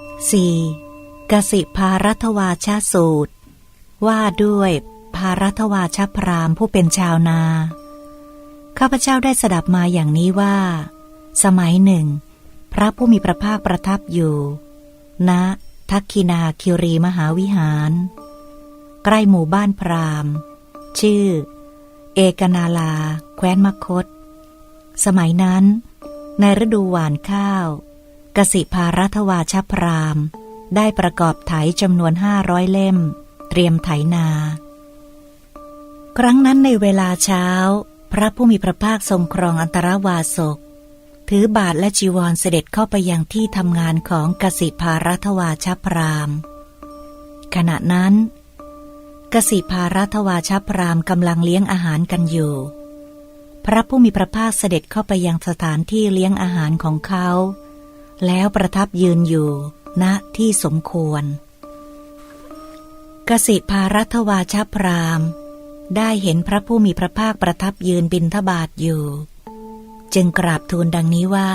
4. กสิภารัตวาชาสูตร ว่าด้วยภารัตวาชพรามผู้เป็นชาวนา ข้าพเจ้าได้สดับมาอย่างนี้ว่า สมัยหนึ่ง พระผู้มีพระภาคประทับอยู่ณทักคินาคิรีมหาวิหาร ใกล้หมู่บ้านพรามชื่อ เอกนาลา แคว้นมคต สมัยนั้น ในฤดูหวานข้าว กสิภารัตวาชพราม ได้ประกอบไถจำนวนห้าร้อยเล่ม เตรียมไถนา ครั้งนั้นในเวลาเช้า พระผู้มีพระภาคทรงครองอันตรวาสก ถือบาทและจีวรเสด็จเข้าไปยังที่ทำงานของกสิภารัตวาชพราม ขณะนั้นกสิภารัตวาชพรามกำลังเลี้ยงอาหารกันอยู่ พระผู้มีพระภาคเสด็จเข้าไปยังสถานที่เลี้ยงอาหารของเขา แล้วประทับยืนอยู่ณที่สมควร กสิภารัตวาชพราม ได้เห็นพระผู้มีพระภาคประทับยืนบินทบาทอยู่ จึงกราบทูลดังนี้ว่า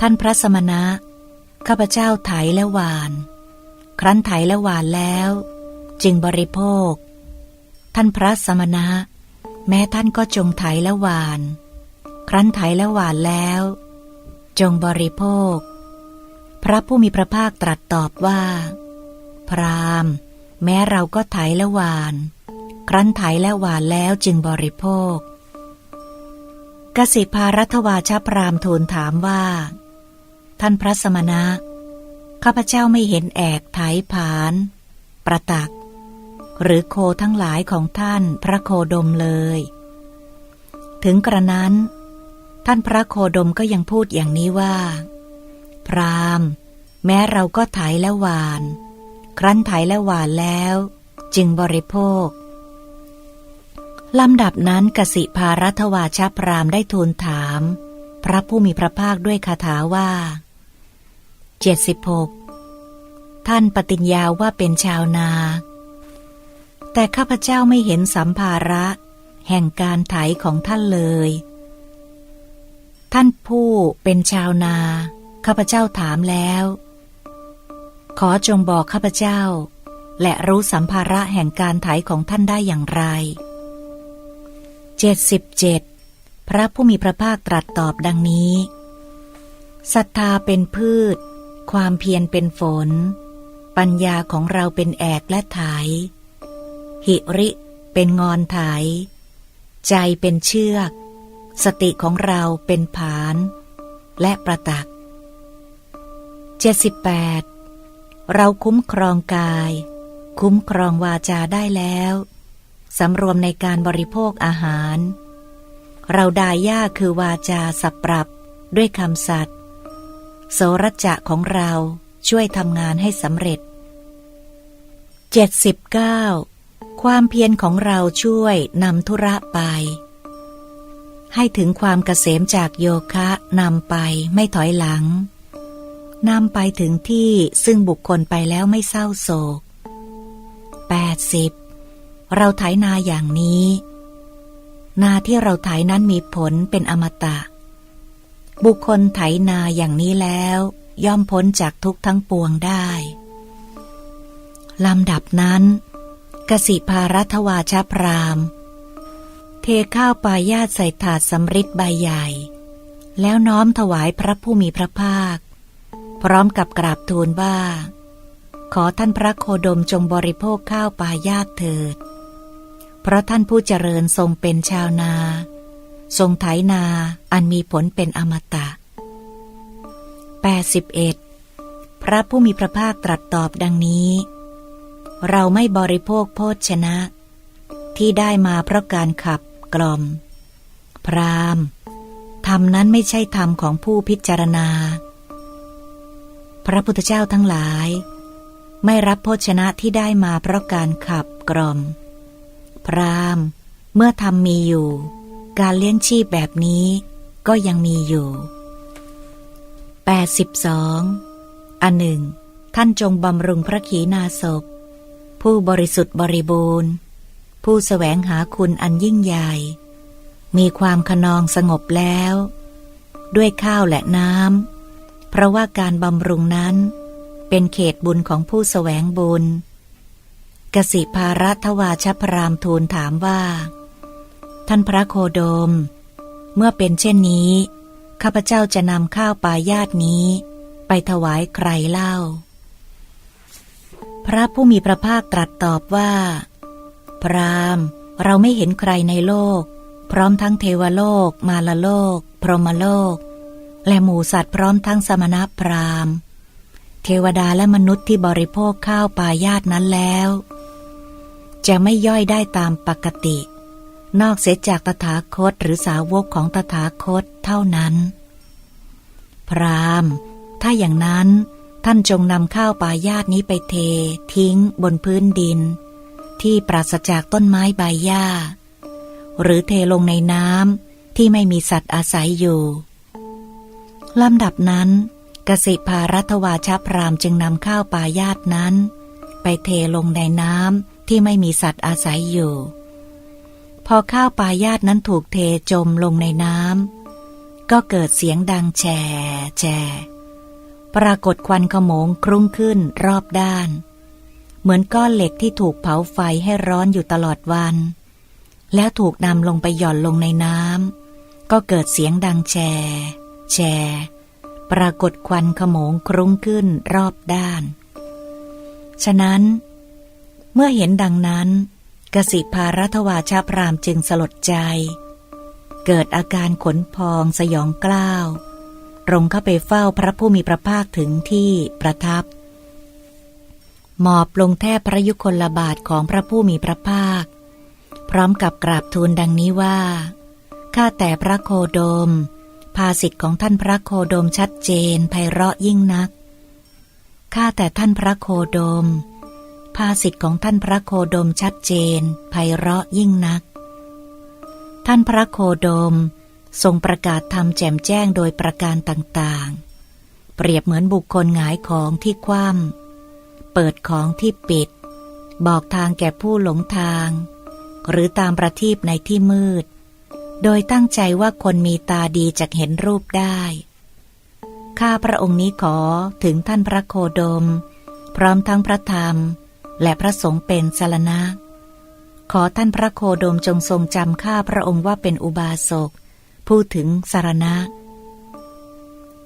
ท่านพระสมณะ ข้าพเจ้าไถและหวาน ครั้นไถและหวานแล้ว จึงบริโภค ท่านพระสมณะ แม้ท่านก็จงไถและหวาน ครั้นไถและหวานแล้ว จงบริโภค พระผู้มีพระภาคตรัสตอบว่า พรามแม้เราก็ไถและหวาน ครั้นไถและหวานแล้วจึงบริโภค กสิภารัตวาชพรามทูลถามว่า ท่านพระสมณะ ข้าพเจ้าไม่เห็นแอกไถผาน ประตัก หรือโคทั้งหลายของท่านพระโคดมเลย ถึงกระนั้น ท่านพระโคดมก็ยังพูดอย่างนี้ว่า พรามแม้เราก็ไถและหวาน ครั้นไถและหวานแล้ว จึงบริโภคลำดับนั้นกสิภารัตวาชพรามได้ทูลถาม พระผู้มีพระภาคด้วยคาถาว่าเจ็ดสิบหกท่านปฏิญญาว่าเป็นชาวนา แต่ข้าพเจ้าไม่เห็นสัมภาระ แห่งการไถของท่านเลย ท่านผู้เป็นชาวนา ข้าพเจ้าถามแล้ว ขอจงบอกข้าพเจ้า และรู้สัมภาระแห่งการไถของท่านได้อย่างไรเจ็ดสิบเจ็ดพระผู้มีพระภาคตรัสตอบดังนี้ศรัทธาเป็นพืช ความเพียรเป็นฝน ปัญญาของเราเป็นแอกและไถหิริเป็นงอนไถ ใจเป็นเชือก สติของเราเป็นผาน และประตัก 78 เราคุ้มครองกาย คุ้มครองวาจาได้แล้วสำรวมในการบริโภคอาหาร เราดาย่าคือวาจาสับปรับด้วยคำสัตย์โสรจะของเราช่วยทำงานให้สำเร็จ 79 ความเพียรของเราช่วยนำธุระไป ให้ถึงความเกษมจากโยคะนำไปไม่ถอยหลังนำไปถึงที่ซึ่งบุคคลไปแล้วไม่เศร้าโศก 80. เราไถนาอย่างนี้ นาที่เราไถนั้นมีผลเป็นอมตะ บุคคลไถนาอย่างนี้แล้ว ย่อมพ้นจากทุกทั้งปวงได้ลำดับนั้นกสิภารัตวาชพราม เทข้าวปลายาตใส่ถาดสำริดใบใหญ่ แล้วน้อมถวายพระผู้มีพระภาค พร้อมกับกราบทูลว่า ขอท่านพระโคดมจงบริโภคข้าวปลายาตเถิด เพราะท่านผู้เจริญทรงเป็นชาวนา ทรงไถนาอันมีผลเป็นอมตะ 81 พระผู้มีพระภาคตรัสตอบดังนี้ เราไม่บริโภคโภชนะ ที่ได้มาเพราะการขับ กล่อม พรามธรรมนั้นไม่ใช่ธรรมของผู้พิจารณา พระพุทธเจ้าทั้งหลาย ไม่รับโภชนะที่ได้มาเพราะการขับกล่อม พรามเมื่อธรรมมีอยู่ การเลี้ยงชีพแบบนี้ก็ยังมีอยู่ 82 อันหนึ่ง ท่านจงบำรุงพระขีณาสพผู้บริสุทธิ์บริบูรณ์ ผู้แสวงหาคุณอันยิ่งใหญ่ มีความขนองสงบแล้ว ด้วยข้าวและน้ำเพราะว่าการบำรุงนั้น เป็นเขตบุญของผู้แสวงบุญ กสิภารัตวาชพรามทูลถามว่า ท่านพระโคโดม เมื่อเป็นเช่นนี้ข้าพเจ้าจะนำข้าวปลายาตนี้ ไปถวายใครเล่า พระผู้มีพระภาคตรัสตอบว่า พรามเราไม่เห็นใครในโลก พร้อมทั้งเทวโลก มาลโลก พรหมโลก และหมูสัตว์พร้อมทั้งสมณพราหมณ์ เทวดาและมนุษย์ที่บริโภคข้าวปลายาตนั้นแล้ว จะไม่ย่อยได้ตามปกติ นอกเสียจากตถาคตหรือสาวกของตถาคตเท่านั้น พรามถ้าอย่างนั้นท่านจงนำข้าวปลายาตนี้ไปเท ทิ้งบนพื้นดิน ที่ปราศจากต้นไม้ใบหญ้า หรือเทลงในน้ำที่ไม่มีสัตว์อาศัยอยู่ลำดับนั้น กสิภารัตวาชพรามจึงนำข้าวปลายาตนั้น ไปเทลงในน้ำที่ไม่มีสัตว์อาศัยอยู่ พอข้าวปลายาตนั้นถูกเทจมลงในน้ำก็เกิดเสียงดังแฉแฉปรากฏควันขโมงครุ่งขึ้นรอบด้าน เหมือนก้อนเหล็กที่ถูกเผาไฟให้ร้อนอยู่ตลอดวัน แล้วถูกนำลงไปหย่อนลงในน้ำก็เกิดเสียงดังแชแชปรากฏควันขโมงครุ้งขึ้นรอบด้าน ฉะนั้น เมื่อเห็นดังนั้น กสิภารัตวาชาพรามจึงสลดใจ เกิดอาการขนพองสยองกล้าว รงเข้าไปเฝ้าพระผู้มีพระภาคถึงที่ประทับ หมอบลงแทบพระยุคลบาทของพระผู้มีพระภาค พร้อมกับกราบทูลดังนี้ว่าข้าแต่พระโคโดม ภาสิทธิ์ของท่านพระโคโดมชัดเจนไพเราะยิ่งนักข้าแต่ท่านพระโคโดม ภาสิทธิ์ของท่านพระโคโดมชัดเจนไพเราะยิ่งนัก ท่านพระโคโดมทรงประกาศธรรมแจ่มแจ้งโดยประการต่างๆ เปรียบเหมือนบุคคลหงายของที่คว่ำ เปิดของที่ปิด บอกทางแก่ผู้หลงทาง หรือตามประทีปในที่มืด โดยตั้งใจว่าคนมีตาดีจะเห็นรูปได้ข้าพระองค์นี้ขอถึงท่านพระโคดม พร้อมทั้งพระธรรม และพระสงฆ์เป็นสารณะ ขอท่านพระโคดมจงทรงจำข้าพระองค์ว่าเป็นอุบาสกพูดถึงสารณะ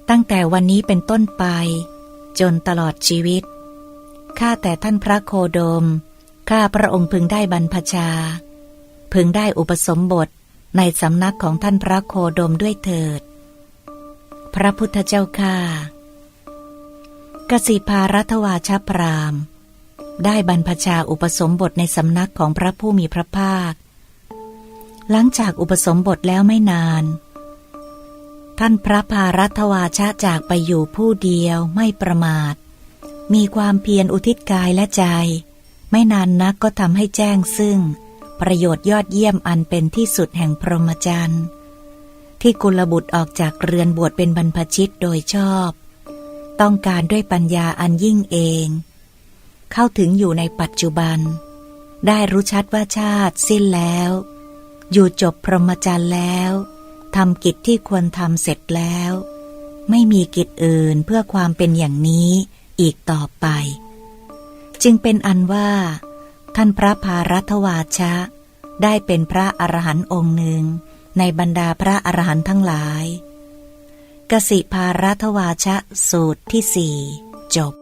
ตั้งแต่วันนี้เป็นต้นไป จนตลอดชีวิต ข้าแต่ท่านพระโคโดม ข้าพระองค์พึงได้บรรพชา พึงได้อุปสมบทในสำนักของท่านพระโคโดมด้วยเถิด พระพุทธเจ้าข้ากสิภารัตวาชพราม ได้บรรพชาอุปสมบทในสำนักของพระผู้มีพระภาค หลังจากอุปสมบทแล้วไม่นาน ท่านพระพารัตวาชะจากไปอยู่ผู้เดียวไม่ประมาท มีความเพียรอุทิศกายและใจ ไม่นานนักก็ทำให้แจ้งซึ่ง ประโยชน์ยอดเยี่ยมอันเป็นที่สุดแห่งพรหมจรรย์ที่กุลบุตรออกจากเรือนบวชเป็นบรรพชิตโดยชอบ ต้องการด้วยปัญญาอันยิ่งเอง เข้าถึงอยู่ในปัจจุบัน ได้รู้ชัดว่าชาติสิ้นแล้ว อยู่จบพรหมจรรย์แล้วทำกิจที่ควรทำเสร็จแล้ว ไม่มีกิจอื่นเพื่อความเป็นอย่างนี้ อีกต่อไป จึงเป็นอันว่า ท่านพระพารัตวาชะ ได้เป็นพระอรหันต์องค์หนึ่งในบรรดาพระอรหันต์ทั้งหลาย กสิภารัตวาชะสูตรที่สี่จบ